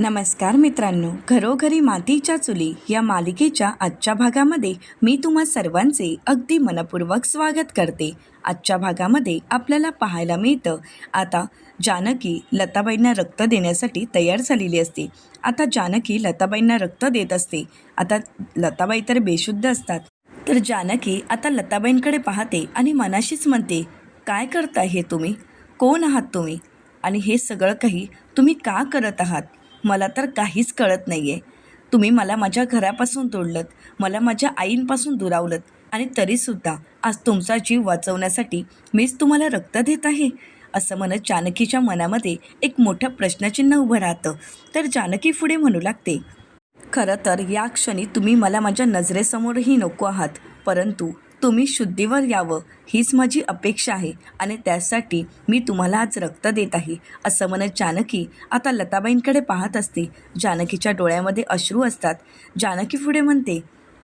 नमस्कार मित्रांनो घरोघरी मातीच्या चुली या मालिकेच्या आजच्या भागामध्ये मी तुम्हा सर्वांचे अगदी मनपूर्वक स्वागत करते. आजच्या भागामध्ये आपल्याला पाहायला मिळतं आता जानकी लताबाईंना रक्त देण्यासाठी तयार झालेली असते. आता जानकी लताबाईंना रक्त देत असते. आता लताबाई तर बेशुद्ध असतात. तर जानकी आता लताबाईंकडे पाहते आणि मनाशीच म्हणते काय करताय हे तुम्ही? कोण आहात तुम्ही? आणि हे सगळं काही तुम्ही का करत आहात? मला तर काहीच कळत नाही आहे तुम्ही मला माझ्या घरापासून तोडलत मला माझ्या आईंपासून दुरावलत आणि तरीसुद्धा आज तुमचा जीव वाचवण्यासाठी मीच तुम्हाला रक्त देत आहे? असं म्हणत जानकीच्या मनामध्ये एक मोठं प्रश्नचिन्ह उभं राहतं. तर जानकी पुढे म्हणू लागते खरं तर या क्षणी तुम्ही मला माझ्या नजरेसमोरही नको आहात परंतु तुम्ही शुद्धीवर यावं हीच माझी अपेक्षा आहे आणि त्यासाठी मी तुम्हाला आज रक्त देत आहे असं म्हणत जानकी आता लताबाईंकडे पाहत असते. जानकीच्या डोळ्यामध्ये अश्रू असतात. जानकी पुढे म्हणते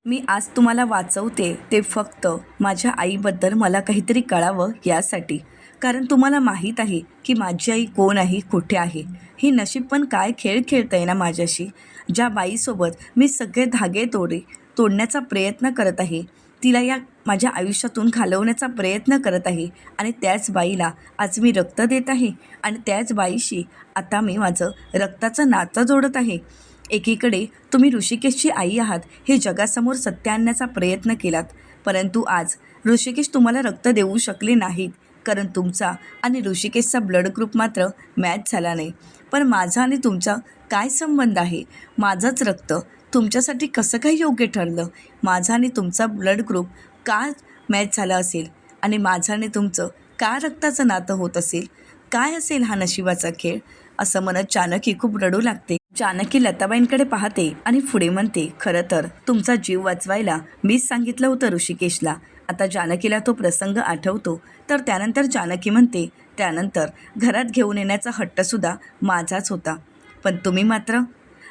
मी आज तुम्हाला वाचवते ते फक्त माझ्या आईबद्दल मला काहीतरी कळावं यासाठी. कारण तुम्हाला माहीत आहे की माझी आई कोण आहे कुठे आहे. ही नशीब पण काय खेळ खेळतं ना माझ्याशी. ज्या बाईसोबत मी सगळे धागे तोडे तोडण्याचा प्रयत्न करत आहे तिला या माझ्या आयुष्यातून घालवण्याचा प्रयत्न करत आहे आणि त्याच बाईला आज मी रक्त देत आहे आणि त्याच बाईशी आता मी माझं रक्ताचं नातं जोडत आहे. एकीकडे तुम्ही ऋषिकेशची आई आहात हे जगासमोर सत्य आणण्याचा प्रयत्न केलात. परंतु आज ऋषिकेश तुम्हाला रक्त देऊ शकले नाहीत कारण तुमचा आणि ऋषिकेशचा ब्लड ग्रुप मात्र मॅच झाला नाही. पण माझा आणि तुमचा काय संबंध आहे? माझंच रक्त तुमच्यासाठी कसं काही योग्य ठरलं? माझा आणि तुमचा ब्लड ग्रुप का मॅच झाला असेल? आणि माझं आणि तुमचं का रक्ताचं नातं होत असेल? काय असेल हा नशिबाचा खेळ? असं म्हणत जानकी खूप रडू लागते. जानकी लताबाईंकडे पाहते आणि पुढे म्हणते खरं तर तुमचा जीव वाचवायला मीच सांगितलं होतं ऋषिकेशला. आता जानकीला तो प्रसंग आठवतो. तर त्यानंतर जानकी म्हणते त्यानंतर घरात घेऊन येण्याचा हट्टसुद्धा माझाच होता. पण तुम्ही मात्र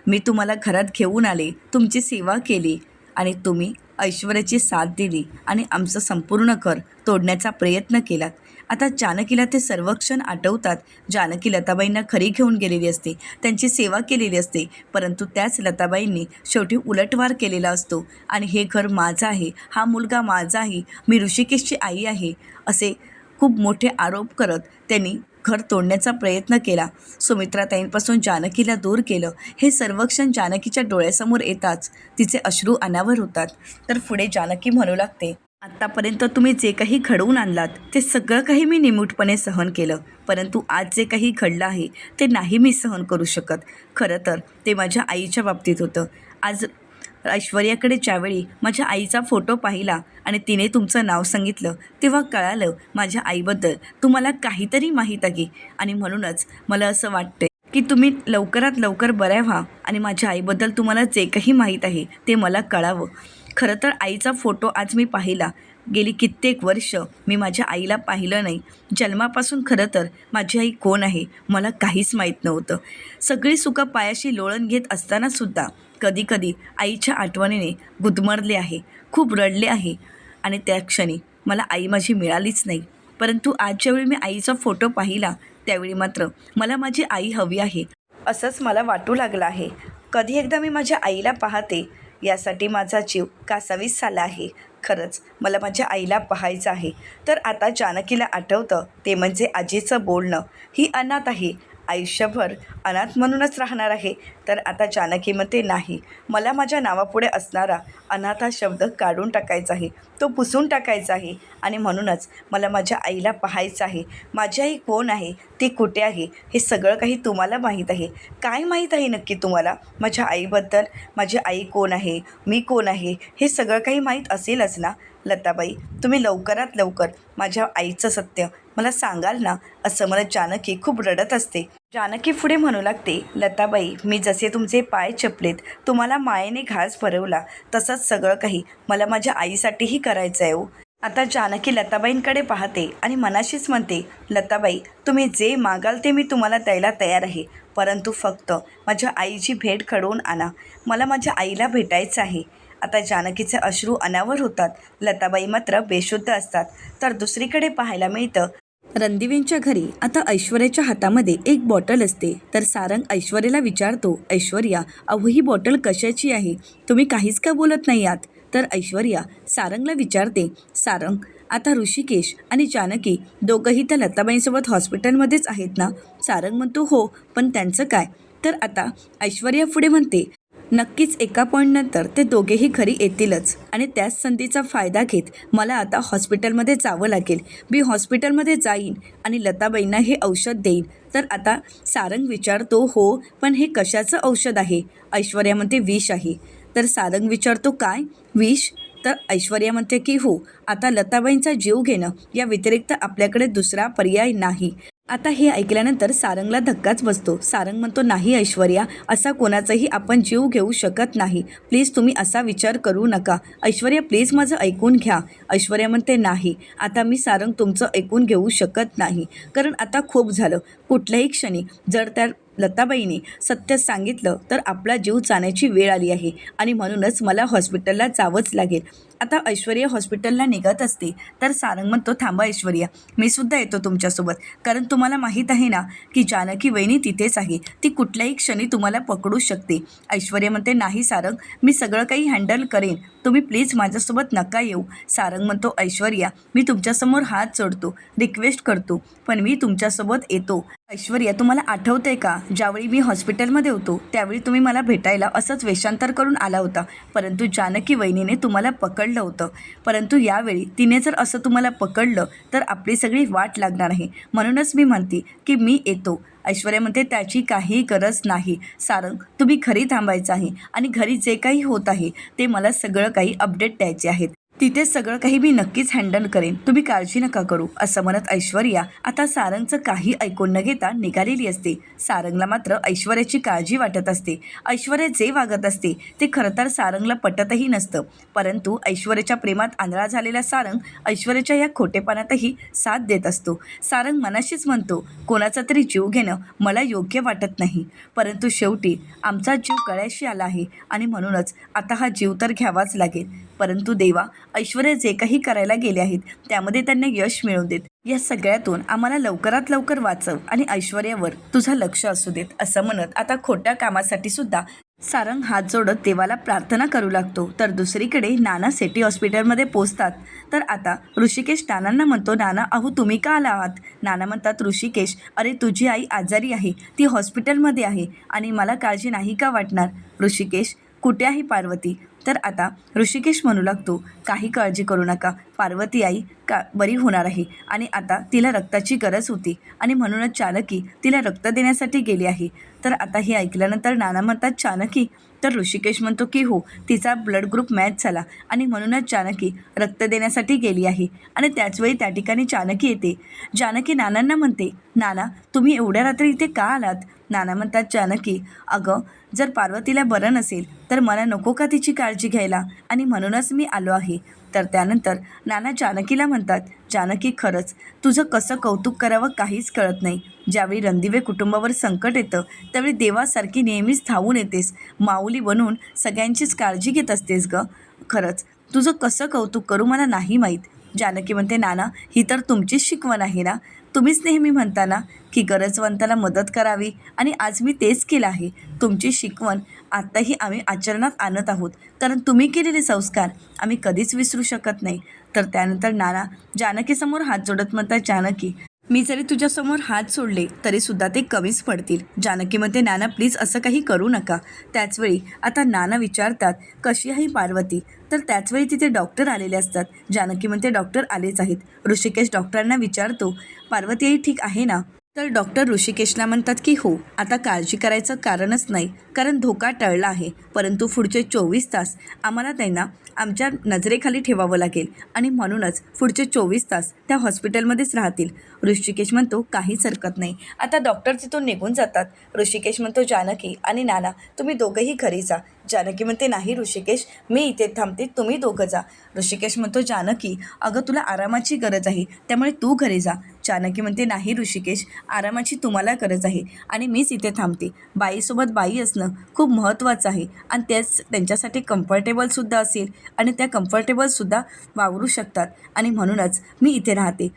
मी तुम्हाला घरात घेऊन आले तुमची सेवा केली आणि तुम्ही ऐश्वर्याची साथ दिली आणि आमचं संपूर्ण घर तोडण्याचा प्रयत्न केलात. आता जानकीला ते सर्व क्षण आठवतात. जानकी लताबाईंना खरी घेऊन गेलेली असते. त्यांची सेवा केलेली असते. परंतु त्याच लताबाईंनी शेवटी उलटवार केलेला असतो. आणि हे घर माझं आहे. हा मुलगा माझा आहे. मी ऋषिकेशची आई आहे. असे खूप मोठे आरोप करत त्यांनी घर तोडण्याचा प्रयत्न केला. सुमित्राताईंपासून जानकीला दूर केलं. हे सर्वक्षण जानकीच्या डोळ्यासमोर येताच तिचे अश्रू अनावर होतात. तर पुढे जानकी म्हणू लागते आत्तापर्यंत तुम्ही जे काही घडवून आणलात ते सगळं काही मी निमूटपणे सहन केलं. परंतु आज जे काही घडलं आहे ते नाही मी सहन करू शकत. खरं तर ते माझ्या आईच्या बाबतीत होतं. आज ऐश्वर्याकडे ज्यावेळी माझ्या आईचा फोटो पाहिला आणि तिने तुमचं नाव सांगितलं तेव्हा कळालं माझ्या आईबद्दल तुम्हाला काहीतरी माहीत आहे. आणि म्हणूनच मला असं वाटतं की तुम्ही लवकरात लवकर बऱ्या व्हा आणि माझ्या आईबद्दल तुम्हाला जे काही माहीत आहे ते मला कळावं. खरं तर आईचा फोटो आज मी पाहिला. गेली कित्येक वर्ष मी माझ्या आईला पाहिलं नाही. जन्मापासून खरं तर माझी आई कोण आहे मला काहीच माहीत नव्हतं. सगळी सुखं पायाशी लोळण घेत असतानासुद्धा कधीकधी आईच्या आठवणीने गुदमरले आहे. खूप रडले आहे. आणि त्या क्षणी मला आई माझी मिळालीच नाही. परंतु आज ज्यावेळी मी आईचा फोटो पाहिला. त्यावेळी मात्र मला माझी आई हवी आहे. असंच मला वाटू लागलं आहे. कधी एकदा मी माझ्या आईला पाहते. यासाठी माझा जीव कासावीस झाला आहे. खरंच मला माझ्या आईला पाहायचं आहे. तर आता जानकीला आठवतं ते म्हणजे आजीचं बोलणं. ही अनाथ आहे. आयुष्यभर अनाथ म्हणूनच राहणार आहे तर आता जानकीमध्ये नाही. मला माझ्या नावापुढे असणारा अनाथ हा शब्द काढून टाकायचा आहे. तो पुसून टाकायचा आहे आणि म्हणूनच मला माझ्या आईला पाहायचं आहे. माझी आई कोण आहे? ती कुठे आहे? हे सगळं काही तुम्हाला माहीत आहे. काय माहीत आहे नक्की तुम्हाला? माझ्या आईबद्दल माझी आई कोण आहे? मी कोण आहे? हे सगळं काही माहीत असेलच ना? लताबाई तुम्ही लवकरात लवकर माझ्या आईचं सत्य मला सांगाल ना असं मला जानकी खूप रडत असते. जानकी पुढे म्हणू लागते लताबाई मी जसे तुमचे पाय चपलेत तुम्हाला मायेने घास भरवला तसंच सगळं काही मला माझ्या आईसाठीही करायचं आहे हो. आता जानकी लताबाईंकडे पाहते आणि मनाशीच म्हणते लताबाई तुम्ही जे मागाल ते मी तुम्हाला द्यायला तयार आहे परंतु फक्त माझ्या आईची भेट घडवून आणा. मला माझ्या आईला भेटायचं आहे. आता जानकीचे अश्रू अनावर होतात. लताबाई मात्र बेशुद्ध असतात. तर दुसरीकडे पाहायला मिळतं रणदिवेंच्या घरी आता ऐश्वर्याच्या हातामध्ये एक बॉटल असते. तर सारंग ऐश्वर्याला विचारतो ऐश्वर्या अहो ही बॉटल कशाची आहे? तुम्ही काहीच का बोलत नाही आहात? तर ऐश्वर्या सारंगला विचारते सारंग आता ऋषिकेश आणि जानकी दोघंही त्या लताबाईंसोबत हॉस्पिटलमध्येच आहेत ना? सारंग म्हणतो हो पण त्यांचं काय? तर आता ऐश्वर्या पुढे म्हणते नक्कीच एका पॉईंटनंतर ते दोघेही घरी येतीलच. आणि त्याच संधीचा फायदा घेत मला आता हॉस्पिटलमध्ये जावं लागेल. मी हॉस्पिटलमध्ये जाईन आणि लताबाईंना हे औषध देईन. तर आता सारंग विचारतो हो पण हे कशाचं औषध आहे? ऐश्वर्या म्हणते विष आहे. तर सारंग विचारतो काय? विष? तर ऐश्वर्या म्हणते की हो आता लताबाईंचा जीव घेणं या व्यतिरिक्त आपल्याकडे दुसरा पर्याय नाही. आता हे ऐकल्यानंतर सारंगला धक्काच बसतो. सारंग म्हणतो नाही ऐश्वर्या असा कोणाचाही आपण जीव घेऊ शकत नाही. प्लीज तुम्ही असा विचार करू नका. ऐश्वर्या प्लीज माझं ऐकून घ्या. ऐश्वर्या म्हणते नाही आता मी सारंग तुमचं ऐकून घेऊ शकत नाही. कारण आता खूप झालं. कुठल्याही क्षणी जर त्या लताबाईने सत्य सांगितलं तर आपला जीव जाण्याची वेळ आली आहे. आणि म्हणूनच मला हॉस्पिटलला जावंच लागेल. आता ऐश्वर्या हॉस्पिटलला निघत असते. तर सारंग म्हणतो थांबा ऐश्वर्या मी सुद्धा येतो तुमच्यासोबत. कारण तुम्हाला माहीत आहे ना की जानकी वहिनी तिथेच आहे. ती कुठल्याही क्षणी तुम्हाला पकडू शकते. ऐश्वर्या म्हणते नाही सारंग मी सगळं काही हँडल करेन. तुम्ही प्लीज माझ्यासोबत नका येऊ. सारंग म्हणतो ऐश्वर्या मी तुमच्यासमोर हात जोडतो रिक्वेस्ट करतो पण मी तुमच्यासोबत येतो. ऐश्वर्या तुम्हाला आठवतंय का ज्यावेळी मी हॉस्पिटलमध्ये होतो त्यावेळी तुम्ही मला भेटायला असंच वेषांतर करून आला होता. परंतु जानकी वहिनीने तुम्हाला पकडलं होतं. परंतु यावेळी तिने जर असं तुम्हाला पकडलं तर आपली सगळी वाट लागणार आहे. म्हणूनच मी म्हणते की मी येतो. ऐश्वर्या म्हणते त्याची काही गरज नाही. सारंग तुम्ही घरी थांबायचं आहे आणि घरी जे काही होत आहे ते मला सगळं काही अपडेट द्यायचे आहेत. तिथे सगळं काही मी नक्कीच हँडल करेन. तुम्ही काळजी नका करू असं म्हणत ऐश्वर्या आता सारंगचं काही ऐकून न घेता निघालेली असते. सारंगला मात्र ऐश्वर्याची काळजी वाटत असते. ऐश्वर्या जे वागत असते ते खरं तर सारंगला पटतही नसतं. परंतु ऐश्वर्याच्या प्रेमात आंधळा झालेला सारंग ऐश्वर्याच्या या खोटेपणातही साथ देत असतो. सारंग मनाशीच म्हणतो कोणाचा तरी जीव घेणं मला योग्य वाटत नाही. परंतु शेवटी आमचा जीव गळ्याशी आला आहे आणि म्हणूनच आता हा जीव तर घ्यावाच लागेल. परंतु देवा ऐश्वर्या जे काही करायला गेले आहेत त्यामध्ये त्यांना यश मिळवून देत. या सगळ्यातून आम्हाला लवकरात लवकर वाचव आणि ऐश्वर्यावर तुझं लक्ष असू देत असं म्हणत आता खोट्या कामासाठी सुद्धा सारंग हात जोडत देवाला प्रार्थना करू लागतो. तर दुसरीकडे नाना सिटी हॉस्पिटलमध्ये पोचतात तर आता ऋषिकेश नानांना म्हणतो नाना अहो तुम्ही का आला आहात? नाना म्हणतात ऋषिकेश अरे तुझी आई आजारी आहे. ती हॉस्पिटलमध्ये आहे आणि मला काळजी नाही का वाटणार? ऋषिकेश कुठे आहे पार्वती? तर आता ऋषिकेश म्हणू लागतो. काही काळजी करू नका. पार्वती आई का बरी होणार आहे. आणि आता तिला रक्ताची गरज होती. आणि म्हणूनच चाणकी तिला रक्त देण्यासाठी गेली आहे. तर आता हे ऐकल्यानंतर नाना म्हणतात चाणकी तर ऋषिकेश म्हणतो की हो तिचा ब्लड ग्रुप मॅच झाला. आणि म्हणूनच जानकी रक्त देण्यासाठी गेली आहे. आणि त्याचवेळी त्या ठिकाणी जानकी येते. जानकी नानांना म्हणते नाना तुम्ही एवढ्या रात्री इथे का आलात? नाना म्हणतात जानकी अगं जर पार्वतीला बरं नसेल तर मला नको का तिची काळजी घ्यायला? आणि म्हणूनच मी आलो आहे. तर त्यानंतर नाना जानकीला म्हणतात जानकी खरंच तुझं कसं कौतुक करावं काहीच कळत नाही. ज्यावेळी रणदिवे कुटुंबावर संकट येतं त्यावेळी देवासारखी नेहमीच धावून येतेस. माऊली बनून सगळ्यांचीच काळजी घेत असतेस ग. खरंच तुझं कसं कौतुक करू मला नाही माहीत. जानकी म्हणते नाना ही तर तुमचीच शिकवण आहे ना? तुम्हीच नेहमी म्हणता ना की गरजवंताला मदत करावी आणि आज मी तेच केलं आहे. तुमची शिकवण आत्ताही आम्ही आचरणात आणत आहोत. कारण तुम्ही केलेले संस्कार आम्ही कधीच विसरू शकत नाही. तर त्यानंतर नाना जानकीसमोर हात जोडत म्हणतात जानकी मी जरी तुझ्यासमोर हात सोडले तरीसुद्धा ते कमीच पडतील जानकीमध्ये नाना प्लीज असं काही करू नका त्याचवेळी आता नाना विचारतात कशी आहे पार्वती तर त्याचवेळी तिथे डॉक्टर आलेले असतात. जानकीमध्ये डॉक्टर आलेच आहेत. ऋषिकेश डॉक्टरांना विचारतो पार्वती आई ठीक आहे ना? तर डॉक्टर ऋषिकेशला म्हणतात की हो आता काळजी करायचं कारणच नाही कारण धोका टळला आहे. परंतु पुढचे चोवीस तास आम्हाला त्यांना आमच्या नजरेखाली ठेवावं लागेल आणि म्हणूनच पुढचे चोवीस तास त्या हॉस्पिटलमध्येच राहतील. ऋषिकेश म्हणतो काहीच हरकत नाही. आता डॉक्टर तिथून निघून जातात. ऋषिकेश म्हणतो जानकी आणि नाना तुम्ही दोघंही घरी जा. जानकी म्हणते नाही ऋषिकेश मी इथे थांबते तुम्ही दोघं जा. ऋषिकेश म्हणतो जानकी अगं तुला आरामाची गरज आहे त्यामुळे तू घरी जा. जानकी म्हणते नाही ऋषिकेश आरामाची तुम्हाला गरज आहे आणि मीच इथे थांबते. बाईसोबत बाई असणं खूप महत्त्वाचं आहे आणि त्याच त्यांच्यासाठी कम्फर्टेबलसुद्धा असेल आणि त्या कम्फर्टेबलसुद्धा वावरू शकतात आणि म्हणूनच मी इथे राहते.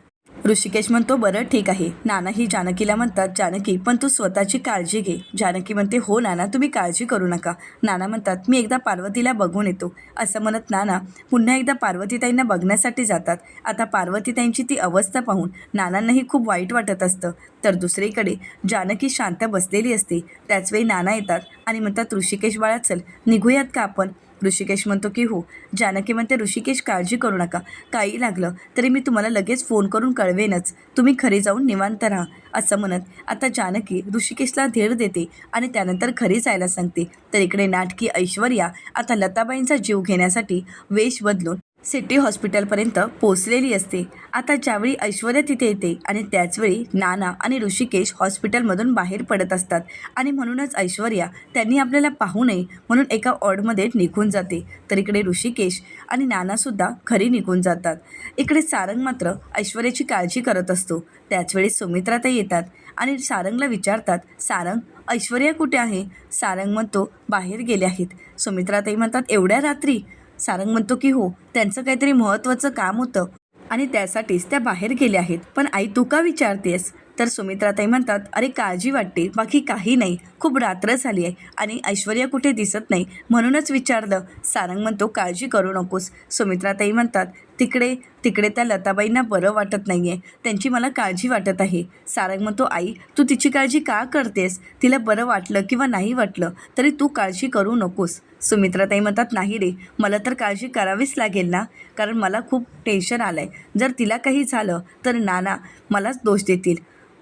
ऋषिकेश म्हणतो बरं ठीक आहे. नाना ही जानकीला म्हणतात जानकी पण तू स्वतःची काळजी घे. जानकी म्हणते हो नाना तुम्ही काळजी करू नका. नाना म्हणतात मी एकदा पार्वतीला बघून येतो. असं म्हणत नाना पुन्हा एकदा पार्वतीताईंना बघण्यासाठी जातात. आता पार्वतीताईंची ती अवस्था पाहून नानांनाही खूप वाईट वाटत असतं. तर दुसरीकडे जानकी शांत बसलेली असते. त्याचवेळी नाना येतात आणि म्हणतात ऋषिकेश बाळा चल निघूयात का आपण? ऋषिकेश म्हणतो की हो जानकी म्हणते ऋषिकेश काळजी करू नका. काही लागलं तरी मी तुम्हाला लगेच फोन करून कळवेनच. तुम्ही घरी जाऊन निवांत राहा असं म्हणत. आता जानकी ऋषिकेशला धीर देते आणि त्यानंतर घरी जायला सांगते. तर इकडे नाटकी ऐश्वर्या आता लताबाईंचा जीव घेण्यासाठी वेश बदलून सिटी हॉस्पिटलपर्यंत पोचलेली असते. आता ज्यावेळी ऐश्वर्या तिथे येते आणि त्याचवेळी नाना आणि ऋषिकेश हॉस्पिटलमधून बाहेर पडत असतात आणि म्हणूनच ऐश्वर्या त्यांनी आपल्याला पाहू नये म्हणून एका ऑडमध्ये निघून जाते. तर इकडे ऋषिकेश आणि नानासुद्धा घरी निघून जातात. इकडे सारंग मात्र ऐश्वर्याची काळजी करत असतो. त्याचवेळी सुमित्राताई येतात आणि सारंगला विचारतात सारंग ऐश्वर्या कुठे आहे? सारंग म्हणतो बाहेर गेले आहेत. सुमित्राताई म्हणतात एवढ्या रात्री सारंग म्हणतो की हो त्यांचं काहीतरी महत्त्वाचं काम होतं आणि त्यासाठीच त्या बाहेर गेल्या आहेत. पण आई तू का विचारतेस? तर सुमित्राताई म्हणतात अरे काळजी वाटते बाकी काही नाही. खूप रात्र झाली आहे आणि ऐश्वर्या कुठे दिसत नाही. म्हणूनच विचारलं. सारंग म्हणतो काळजी करू नकोस. सुमित्राताई म्हणतात तिकडे तिकडे त्या लताबाईंना बरं वाटत नाही आहे त्यांची मला काळजी वाटत आहे. सारंग म्हणतो आई तू तिची काळजी का करतेस? तिला बरं वाटलं किंवा नाही वाटलं तरी तू काळजी करू नकोस. सुमित्राताई म्हणतात नाही रे मला तर काळजी करावीच लागेल ना कारण मला खूप टेन्शन आलं आहे जर तिला काही झालं तर नाना मलाच दोष देतील.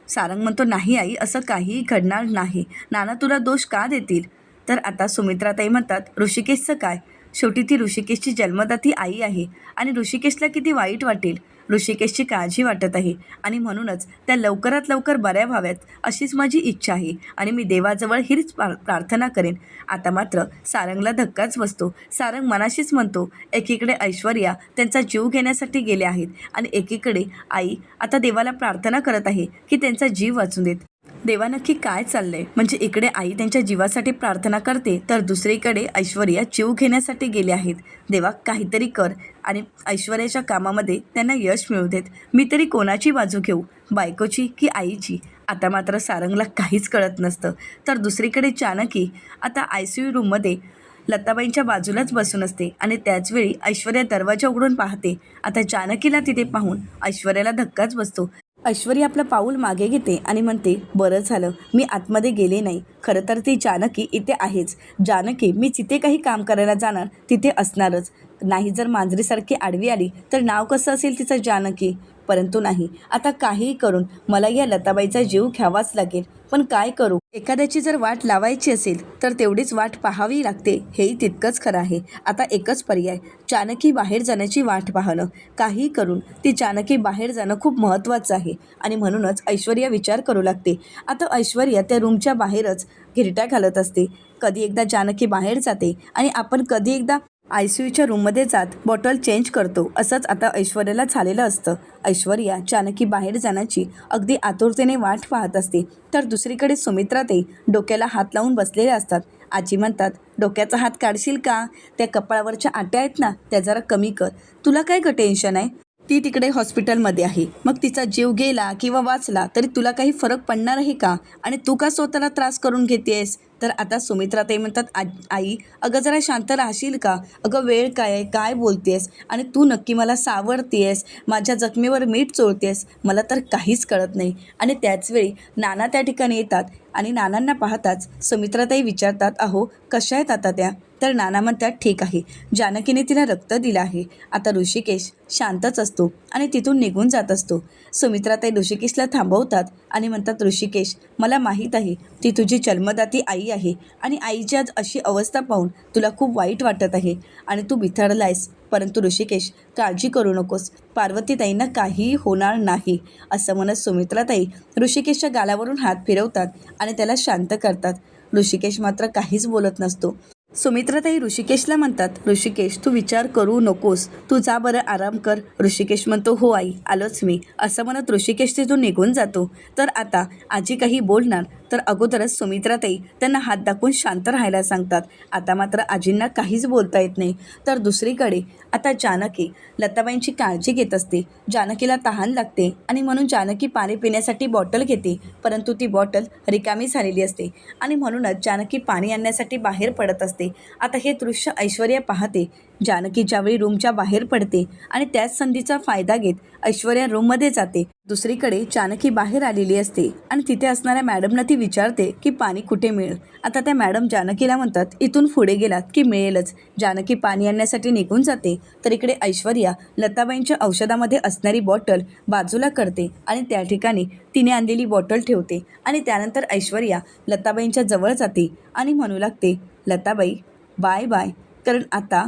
सारंग म्हणतो नाही आई असं काहीही घडणार नाही. नाना तुला दोष का देतील? तर आता सुमित्राताई म्हणतात ऋषिकेशचं काय? शेवटी ती ऋषिकेशची जन्मदाती आई आहे आणि ऋषिकेशला किती वाईट वाटेल ऋषिकेशची काळजी वाटत आहे आणि म्हणूनच त्या लवकरात लवकर बऱ्या व्हाव्यात अशीच माझी इच्छा आहे आणि मी देवाजवळ हीच प्रा प्रार्थना करेन. आता मात्र सारंगला धक्काच बसतो. सारंग मनाशीच म्हणतो एकीकडे ऐश्वर्या त्यांचा जीव घेण्यासाठी गेले आहेत आणि एकीकडे आई आता देवाला प्रार्थना करत आहे की त्यांचा जीव वाचून देत. देवा नक्की काय चाललंय? म्हणजे इकडे आई त्यांच्या जीवासाठी प्रार्थना करते तर दुसरीकडे ऐश्वर्या जीव घेण्यासाठी गेले आहेत. देवा काहीतरी कर आणि ऐश्वर्याच्या कामामध्ये त्यांना यश मिळू देत. मी तरी कोणाची बाजू घेऊ? बायकोची की आईची? आता मात्र सारंगला काहीच कळत नसतं. तर दुसरीकडे चानकी आता आय सी यू रूममध्ये लताबाईंच्या बाजूलाच बसून असते आणि त्याचवेळी ऐश्वर्या दरवाजा उघडून पाहते. आता जानकीला तिथे पाहून ऐश्वर्याला धक्काच बसतो. ऐश्वरी आपलं पाऊल मागे घेते आणि म्हणते बरं झालं मी आतमध्ये गेले नाही. खरं तर ती जानकी इथे आहेच. जानकी मी जिथे काही काम करायला जाणार तिथे असणारच. नाही जर मांजरीसारखी आडवी आली तर नाव कसं असेल तिचं जानकी? परंतु नाही. आता काहीही करून मला या लताबाईचा जीव घ्यावाच लागेल. पण काय करू? एखाद्याची जर वाट लावायची असेल तर तेवढीच वाट पाहावी लागते. हेही तितकंच खरं आहे. आता एकच पर्याय जानकी बाहेर जाण्याची वाट पाहणं. काही करून ती जानकी बाहेर जाणं खूप महत्त्वाचं आहे. आणि म्हणूनच ऐश्वर्या विचार करू लागते. आता ऐश्वर्या त्या रूमच्या बाहेरच घिरट्या घालत असते. कधी एकदा जानकी बाहेर जाते आणि आपण कधी एकदा आय सी यूच्या रूममध्ये जात बॉटल चेंज करतो असंच आता ऐश्वर्याला झालेलं असतं. ऐश्वर्या जानकी बाहेर जाण्याची अगदी आतुरतेने वाट पाहत असते. तर दुसरीकडे सुमित्रा ते डोक्याला हात लावून बसलेले असतात. आजी म्हणतात डोक्याचा हात काढशील का? त्या कपाळावरच्या आट्या आहेत ना त्या जरा कमी कर. तुला काय ग टेन्शन आहे? ती तिकडे हॉस्पिटलमध्ये आहे. मग तिचा जीव गेला किंवा वाचला तरी तुला काही फरक पडणार आहे का? आणि तू का स्वतःला त्रास करून घेतेस तर आता सुमित्रा ते म्हणतात "आ- आई अगं जरा शांत राहशील का? अगं वेळ काय आहे? काय बोलतेस आणि तू नक्की मला सावरतेस माझ्या जखमेवर मीठ चोळतेस मला तर काहीच कळत नाही. आणि त्याचवेळी नाना त्या ठिकाणी येतात. आणि नानांना पाहताच सुमित्राताई विचारतात अहो कशा आहेत आता त्या? तर नाना म्हणतात ठीक आहे. जानकीने तिला रक्त दिलं आहे. आता ऋषिकेश शांतच असतो आणि तिथून निघून जात असतो. सुमित्राताई ऋषिकेशला थांबवतात आणि म्हणतात ऋषिकेश मला माहीत आहे ती तुझी जन्मदाती आई आहे आणि आईची आज अशी अवस्था पाहून तुला खूप वाईट वाटत आहे आणि तू बिथरलायस परंतु ऋषिकेश काळजी करू नकोस. पार्वतीताईंना काहीही होणार नाही असं म्हणत सुमित्राताई ऋषिकेशच्या गालावरून हात फिरवतात आणि त्याला शांत करतात. ऋषिकेश मात्र काहीच बोलत नसतो. सुमित्राताई ऋषिकेशला म्हणतात ऋषिकेश तू विचार करू नकोस. तू जा बरं आराम कर. ऋषिकेश म्हणतो हो आई आलोच मी. असं म्हणत ऋषिकेश तिथून निघून जातो. तर आता आजी काही बोलणार तर अगोदरच सुमित्राताई त्यांना हात दाखवून शांत राहायला सांगतात. आता मात्र आजींना काहीच बोलता येत नाही. तर दुसरीकडे आता जानकी लताबाईंची काळजी घेत असते. जानकीला तहान लागते आणि म्हणून जानकी पाणी पिण्यासाठी बॉटल घेते. परंतु ती बॉटल रिकामी झालेली असते आणि म्हणूनच जानकी पाणी आणण्यासाठी बाहेर पडत असते. आता हे दृश्य ऐश्वर्या पाहते. जानकी ज्यावेळी रूमच्या बाहेर पडते आणि त्याच संधीचा फायदा घेत ऐश्वर्या रूममध्ये जाते. दुसरीकडे जानकी बाहेर आलेली असते आणि तिथे असणाऱ्या मॅडमना ती विचारते की पाणी कुठे मिळेल? आता त्या मॅडम जानकीला म्हणतात इथून पुढे गेलात की मिळेलच. जानकी पाणी आणण्यासाठी निघून जाते. तर इकडे ऐश्वर्या लताबाईंच्या औषधामध्ये असणारी बॉटल बाजूला करते आणि त्या ठिकाणी तिने आणलेली बॉटल ठेवते आणि त्यानंतर ऐश्वर्या लताबाईंच्या जवळ जाते आणि म्हणू लागते लताबाई बाय बाय. कारण आता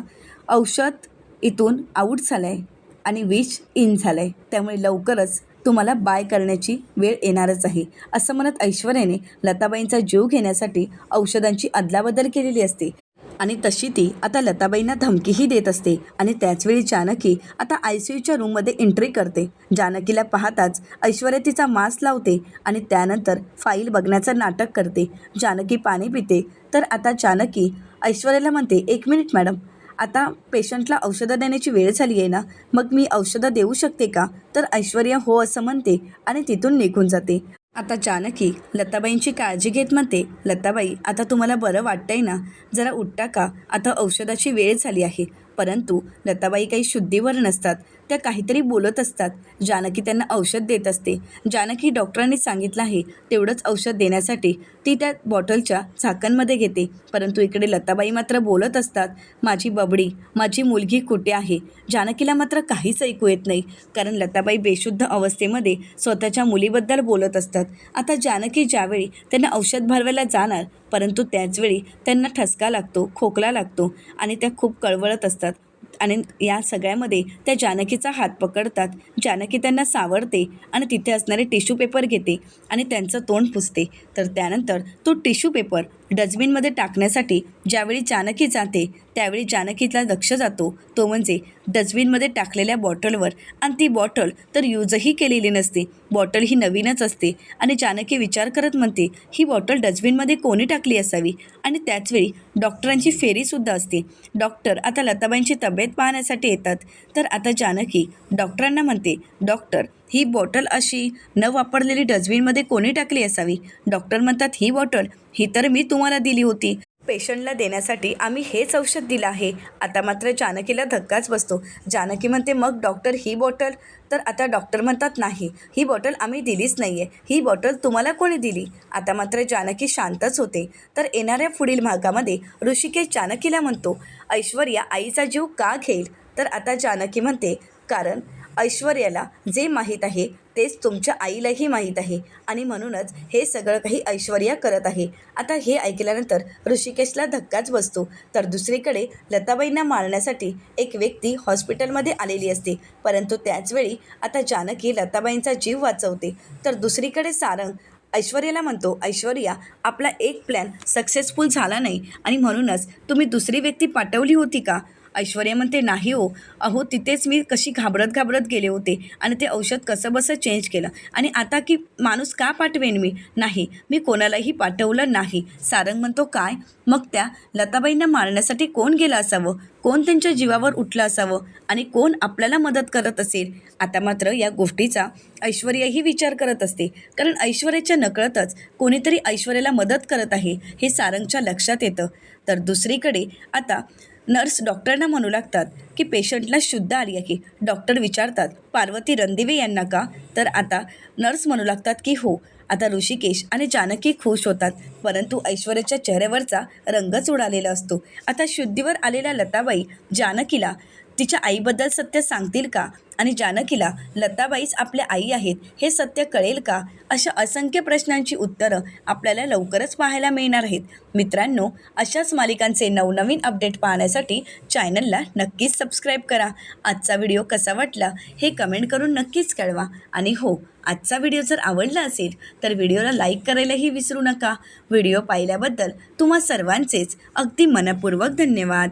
औषध इथून आऊट झालं आहे आणि विष इन झालं आहे त्यामुळे लवकरच तुम्हाला बाय करण्याची वेळ येणारच आहे. असं म्हणत ऐश्वर्याने लताबाईंचा जीव घेण्यासाठी औषधांची अदलाबदल केलेली असते. आणि तशी ती आता लताबाईंना धमकीही देत असते. आणि त्याचवेळी जानकी आता आय सी यूच्या रूममध्ये एंट्री करते. जानकीला पाहताच ऐश्वर्या तिचा मास्क लावते आणि त्यानंतर फाईल बघण्याचं नाटक करते. जानकी पाणी पिते. तर आता जानकी ऐश्वर्याला म्हणते एक मिनिट मॅडम आता पेशंटला औषधं देण्याची वेळ झाली आहे ना? मग मी औषधं देऊ शकते का? तर ऐश्वर्या हो असं म्हणते आणि तिथून निघून जाते. आता जानकी लताबाईंची काळजी घेत म्हणते लताबाई आता तुम्हाला बरं वाटतंय ना? जरा उठता का? आता औषधाची वेळ झाली आहे. परंतु लताबाई काही शुद्धीवर नसतात. त्या काहीतरी बोलत असतात. जानकी त्यांना औषध देत असते. जानकी डॉक्टरांनी सांगितलं आहे तेवढंच औषध देण्यासाठी ती त्या बॉटलच्या झाकणमध्ये घेते. परंतु इकडे लताबाई मात्र बोलत असतात माझी बबडी माझी मुलगी कुठे आहे जानकीला मात्र काहीच ऐकू येत नाही. कारण लताबाई बेशुद्ध अवस्थेमध्ये स्वतःच्या मुलीबद्दल बोलत असतात. आता जानकी ज्यावेळी त्यांना औषध भरवायला जाणार परंतु त्याचवेळी त्यांना ठसका लागतो खोकला लागतो आणि त्या खूप कळवळत असतात. आणि या सगळ्यामध्ये त्या जानकीचा हात पकडतात. जानकी त्यांना सावरते आणि तिथे असणारे टिश्यू पेपर घेते आणि त्यांचं तोंड पुसते. तर त्यानंतर तो टिश्यू पेपर डस्टबिनमध्ये टाकण्यासाठी ज्यावेळी जानकी जाते त्यावेळी जानकीला लक्ष जातो. तो म्हणजे डस्टबिनमध्ये टाकलेल्या बॉटलवर आणि ती बॉटल तर यूजही केलेली नसते. बॉटल ही नवीनच असते आणि जानकी विचार करत म्हणते ही बॉटल डस्टबिनमध्ये कोणी टाकली असावी? आणि त्याचवेळी डॉक्टरांची फेरीसुद्धा असते. डॉक्टर आता लताबाईंची तब्येत पाहण्यासाठी येतात. तर आता जानकी डॉक्टरांना म्हणते डॉक्टर ही बॉटल अशी न वापरलेली डस्टबिनमध्ये कोणी टाकली असावी? डॉक्टर म्हणतात ही बॉटल ही तर मी तुम्हाला दिली होती. पेशंटला देण्यासाठी आम्ही हेच औषध दिलं आहे. आता मात्र जानकीला धक्काच बसतो. जानकी म्हणते मग डॉक्टर ही बॉटल? तर आता डॉक्टर म्हणतात नाही ही बॉटल आम्ही दिलीच नाही आहे ही बॉटल तुम्हाला कोणी दिली? आता मात्र जानकी शांतच होते. तर येणाऱ्या पुढील भागामध्ये ऋषिकेश जानकीला म्हणतो ऐश्वर्या आईचा जीव का घेईल? तर आता जानकी म्हणते कारण ऐश्वर्याला जे माहीत आहे तेच तुमच्या आईलाही माहीत आहे. आणि म्हणूनच हे सगळं काही ऐश्वर्या करत आहे. आता हे ऐकल्यानंतर ऋषिकेशला धक्काच बसतो. तर दुसरीकडे लताबाईंना मारण्यासाठी एक व्यक्ती हॉस्पिटलमध्ये आलेली असते. परंतु त्याचवेळी आता जानकी लताबाईंचा जीव वाचवते. तर दुसरीकडे सारंग ऐश्वर्याला म्हणतो ऐश्वर्या आपला एक प्लॅन सक्सेसफुल झाला नाही. आणि म्हणूनच तुम्ही दुसरी व्यक्ती पाठवली होती का? ऐश्वर्या म्हणते नाही हो. अहो तिथेच मी कशी घाबरत घाबरत गेले होते आणि ते औषध कसं बसं चेंज केलं. आणि आता की माणूस का पाठवेन मी? नाही मी कोणालाही पाठवलं नाही. सारंग म्हणतो काय? मग त्या लताबाईंना मारण्यासाठी कोण गेलं असावं? कोण त्यांच्या जीवावर उठलं असावं? आणि कोण आपल्याला मदत करत असेल? आता मात्र या गोष्टीचा ऐश्वर्याही विचार करत असते. कारण ऐश्वर्याच्या नकळतच कोणीतरी ऐश्वर्याला मदत करत आहे हे सारंगच्या लक्षात येतं. तर दुसरीकडे आता नर्स डॉक्टरना म्हणू लागतात की पेशंटला शुद्ध आली आहे डॉक्टर विचारतात पार्वती रणदिवे यांना का? तर आता नर्स म्हणू लागतात की हो आता ऋषिकेश आणि जानकी खुश होतात परंतु ऐश्वर्याच्या चेहऱ्यावरचा रंगच उडालेला असतो. आता शुद्धीवर आलेल्या लताबाई जानकीला तिच्या आईबद्दल सत्य सांगतील का? आणि जानकीला लताबाईच आपल्या आई आहेत हे सत्य कळेल का? अशा असंख्य प्रश्नांची उत्तरं आपल्याला लवकरच पाहायला मिळणार आहेत. मित्रांनो अशाच मालिकांचे नवनवीन अपडेट पाहण्यासाठी चॅनलला नक्कीच सबस्क्राईब करा. आजचा व्हिडिओ कसा वाटला हे कमेंट करून नक्कीच कळवा. आणि हो आजचा व्हिडिओ जर आवडला असेल तर व्हिडिओला लाईक करायलाही विसरू नका. व्हिडिओ पाहिल्याबद्दल तुम्हा सर्वांचेच अगदी मनपूर्वक धन्यवाद.